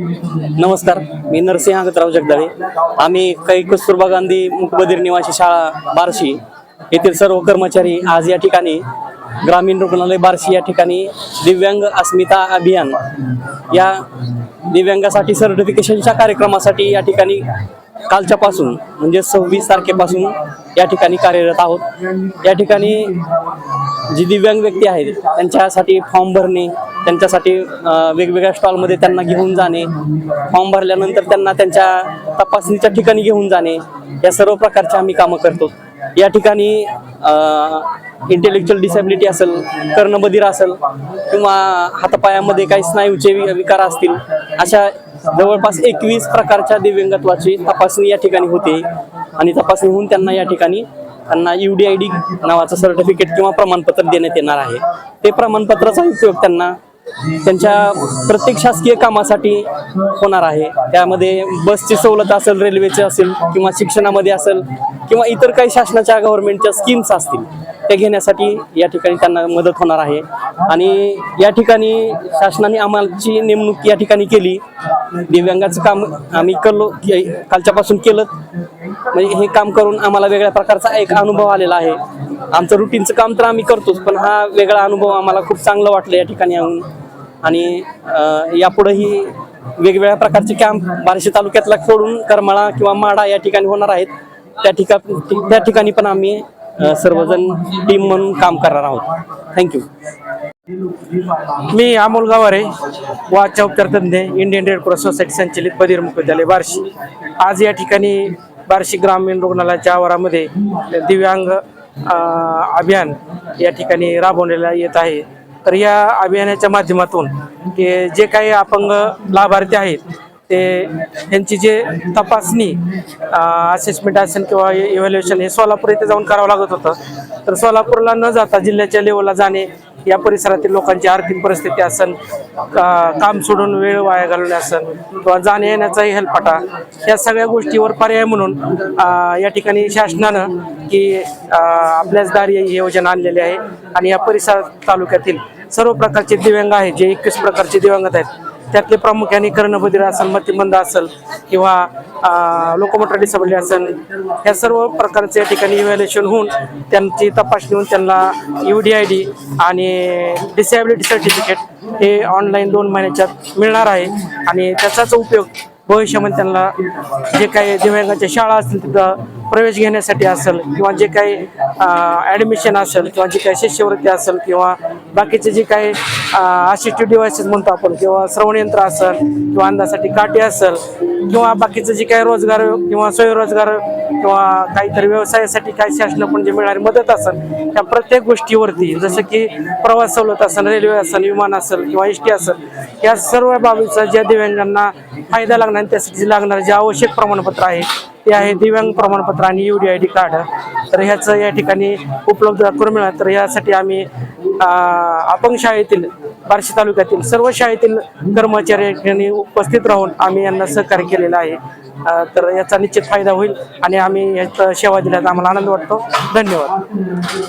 नमस्कार मी नरसिंह आगतराव जगदाळे. आम्ही काही कस्तुरबा गांधी मुकबधीर निवासी शाळा बार्शी येथील सर्व कर्मचारी आज या ठिकाणी ग्रामीण रुग्णालय बार्शी या ठिकाणी दिव्यांग अस्मिता अभियान या दिव्यांगासाठी सर्टिफिकेशनच्या कार्यक्रमासाठी या ठिकाणी कालच्यापासून म्हणजे सव्वीस तारखेपासून या ठिकाणी कार्यरत आहोत. या ठिकाणी जी दिव्यांग व्यक्ती आहेत त्यांच्यासाठी फॉर्म भरणे त्यांच्यासाठी वेगवेगळ्या स्टॉलमध्ये त्यांना घेऊन जाणे फॉर्म भरल्यानंतर त्यांना त्यांच्या तपासणीच्या ठिकाणी घेऊन जाणे या सर्व प्रकारचे आम्ही कामं करतो. या ठिकाणी इंटेलेक्च्युअल डिसेबिलिटी असेल कर्णबधीर असेल किंवा हातापायामध्ये काही स्नायूचे विकार असतील अशा जवळपास एकवीस प्रकारच्या दिव्यांगत्वाची तपासणी या ठिकाणी होते. आणि तपासणी होऊन त्यांना या ठिकाणी त्यांना यू डी डी नावाचं सर्टिफिकेट किंवा प्रमाणपत्र देण्यात येणार आहे. ते प्रमाणपत्राचा उपयोग त्यांना त्यांच्या प्रत्येक शासकीय कामासाठी होणार आहे. त्यामध्ये बसची सवलत असेल रेल्वेची असेल किंवा शिक्षणामध्ये असेल किंवा इतर काही शासनाच्या गव्हर्नमेंटच्या स्कीम्स असतील त्या घेण्यासाठी या ठिकाणी त्यांना मदत होणार आहे. आणि या ठिकाणी शासनाने आम्हाची नेमणूक या ठिकाणी केली. दिव्यांगाचं काम आम्ही करलो कालच्यापासून केलं. म्हणजे हे काम करून आम्हाला वेगळ्या प्रकारचा एक अनुभव आलेला आहे. आमचं रुटीनचं काम तर आम्ही करतोच पण हा वेगळा अनुभव आम्हाला खूप चांगला वाटलं या ठिकाणी येऊन. आणि यापुढेही वेगवेगळ्या प्रकारचे कॅम्प बार्शी तालुक्यातला खोडून करमाळा किंवा माडा या ठिकाणी होणार आहेत. त्या ठिकाणी त्या ठिकाणी पण आम्ही सर्वजण टीम म्हणून काम करणार आहोत. थँक्यू मी अमोल गावारे वाचा उपचार तज्ञ इंडियन रेड क्रॉस सोसायटी संचलित बधीर मुख्यालय बार्शी. आज या ठिकाणी बार्शी ग्रामीण रुग्णालयाच्या आवारामध्ये दिव्यांग अभियान या ठिकाणी राबवण्याला येत आहे. तर या अभियानाच्या माध्यमातून की जे काही अपंग लाभार्थी आहेत ते यांची जे तपासणी असेसमेंट असेल किंवा इव्हॅल्युएशन हे सोलापूर इथे जाऊन करावं लागत होतं. तर सोलापूरला न जाता जिल्ह्याच्या लेवलला जाणे या परिसरातील लोकांची आर्थिक परिस्थिती असन का- काम सोडून वेळ वाया घालवणे असन किंवा जाण्या येण्याचाही हेलपाटा या सगळ्या गोष्टीवर पर्याय म्हणून या ठिकाणी शासनानं की आपल्याच दारी ही योजना आणलेली आहे. आणि या परिसर तालुक्यातील सर्व प्रकारचे दिव्यांग आहेत जे एकवीस प्रकारचे दिव्यांगत आहेत त्यातले प्रामुख्याने कर्णबधीर असेल मतिमंद असेल किंवा लोकोमोटर डिसेबिलिटी असेल ह्या सर्व प्रकारचे या ठिकाणी इव्हॅल्युएशन होऊन त्यांची तपासणी होऊन त्यांना यू डी आय डी आणि डिसेबिलिटी सर्टिफिकेट हे ऑनलाईन दोन महिन्याच्यात मिळणार आहे. आणि त्याचाच उपयोग भविष्यामध्ये त्यांना जे काही दिव्यांगाच्या शाळा असतील तिथं प्रवेश घेण्यासाठी असेल किंवा जे काही ॲडमिशन असेल किंवा जे काही शिष्यवृत्ती असेल किंवा बाकीचे जे काही असिस्टिव्ह डिव्हायसेस म्हणतो आपण किंवा श्रवणयंत्र असेल किंवा अंदासाठी काठी असेल किंवा बाकीचं जे काही रोजगार किंवा स्वयंरोजगार किंवा काहीतरी व्यवसायासाठी काही शासनाकडून जे मिळणारी मदत असेल त्या प्रत्येक गोष्टीवरती जसं की प्रवास सवलत असेल रेल्वे असेल विमान असेल किंवा एस टी असेल या सर्व बाबीचा ज्या दिव्यांगांना फायदा लागणार त्यासाठी लागणारं जे आवश्यक प्रमाणपत्र आहे ते आहे दिव्यांग प्रमाणपत्र आणि U D I D card तर ह्याचं या ठिकाणी उपलब्ध करून मिळालं तर यासाठी आम्ही अपंग शाळेतील बार्शी तालुक्यातील सर्व शाळेतील कर्मचारी उपस्थित राहून आम्ही यांना सहकार्य केलेलं आहे. तर याचा निश्चित फायदा होईल आणि आम्ही याचा सेवा दिल्याचा आम्हाला आनंद वाटतो. धन्यवाद.